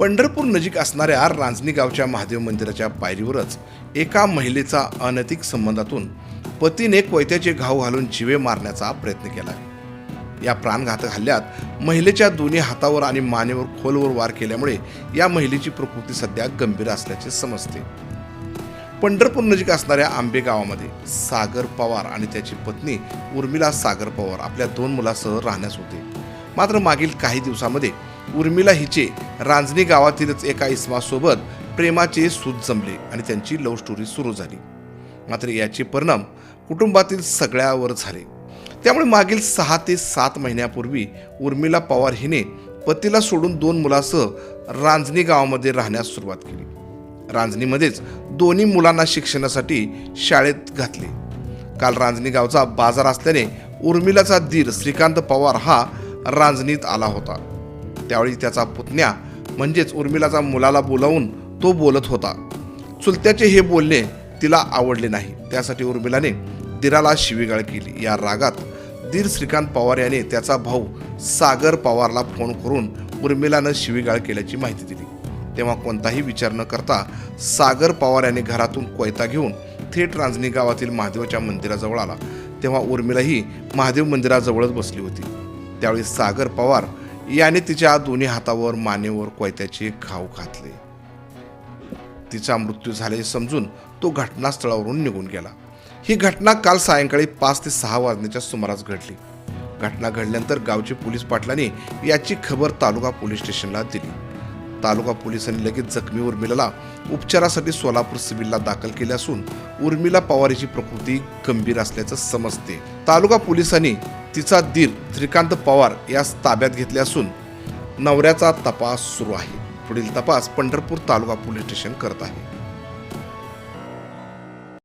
पंढरपूर नजीक असणाऱ्या रांजणी गावच्या महादेव मंदिराच्या पायरीवरच एका महिलेचा अनैतिक संबंधातून पतीने कोयत्याचे घाव घालून जिवे मारण्याचा प्रयत्न केला. या प्राणघातक हल्ल्यात महिलेच्या दोन्ही हातावर आणि मानेवर खोलवर वार केल्यामुळे या महिलेची प्रकृती सध्या गंभीर असल्याचे समजते. पंढरपूर नजीक असणाऱ्या आंबे गावामध्ये सागर पवार आणि त्याची पत्नी उर्मिला सागर पवार आपल्या दोन मुलासह राहण्यास होते. मात्र मागील काही दिवसामध्ये उर्मिला हिचे रांजणी गावातीलच एका इसमासोबत प्रेमाचे सूत जमले आणि त्यांची लव्ह स्टोरी सुरू झाली. मात्र याचे परिणाम कुटुंबातील सगळ्यावर झाले. त्यामुळे मागील सहा ते सात महिन्यापूर्वी उर्मिला पवार हिने पतीला सोडून दोन मुलासह रांजणी गावामध्ये राहण्यास सुरुवात केली. रांजणीमध्येच दोन्ही मुलांना शिक्षणासाठी शाळेत घातले. काल रांजणी गावचा बाजार असल्याने उर्मिलाचा दीर श्रीकांत पवार हा रांजणीत आला होता. त्यावेळी त्याचा पुतण्या म्हणजेच उर्मिलाचा मुलाला बोलावून तो बोलत होता. चुलत्याचे हे बोलणे तिला आवडले नाही. त्यासाठी उर्मिलाने दिराला शिवीगाळ केली. या रागात दीर श्रीकांत पवार याने त्याचा भाऊ सागर पवारला फोन करून उर्मिलानं शिवीगाळ केल्याची माहिती दिली. तेव्हा कोणताही विचार न करता सागर पवार याने घरातून कोयता घेऊन थेट रांजणी गावातील महादेवाच्या मंदिराजवळ आला. तेव्हा उर्मिलाही महादेव मंदिराजवळच बसली होती. त्यावेळी सागर पवार याने तिच्या दोन्ही हातावर मानेवर कोयत्याचे घाव घातले. तिचा मृत्यू झाले समजून तो घटनास्थळावरून निघून गेला. ही घटना काल सायंकाळी पाच ते सहा वाजण्याच्या सुमारास घडली. घटना घडल्यानंतर गावचे पोलीस पाटलांनी याची खबर तालुका पोलीस स्टेशनला दिली. तालुका पोलिसांनी लगेच जखमी उर्मिलाला उपचारासाठी सोलापूर सिव्हिलला दाखल केले असून उर्मिला पवारीची प्रकृती गंभीर असल्याचं समजते. तालुका पोलिसांनी तिचा दीर श्रीकांत पवार यास ताब्यात घेतले असून नवऱ्याचा तपास सुरू आहे. पुढील तपास पंढरपूर तालुका पोलीस स्टेशन करत आहे.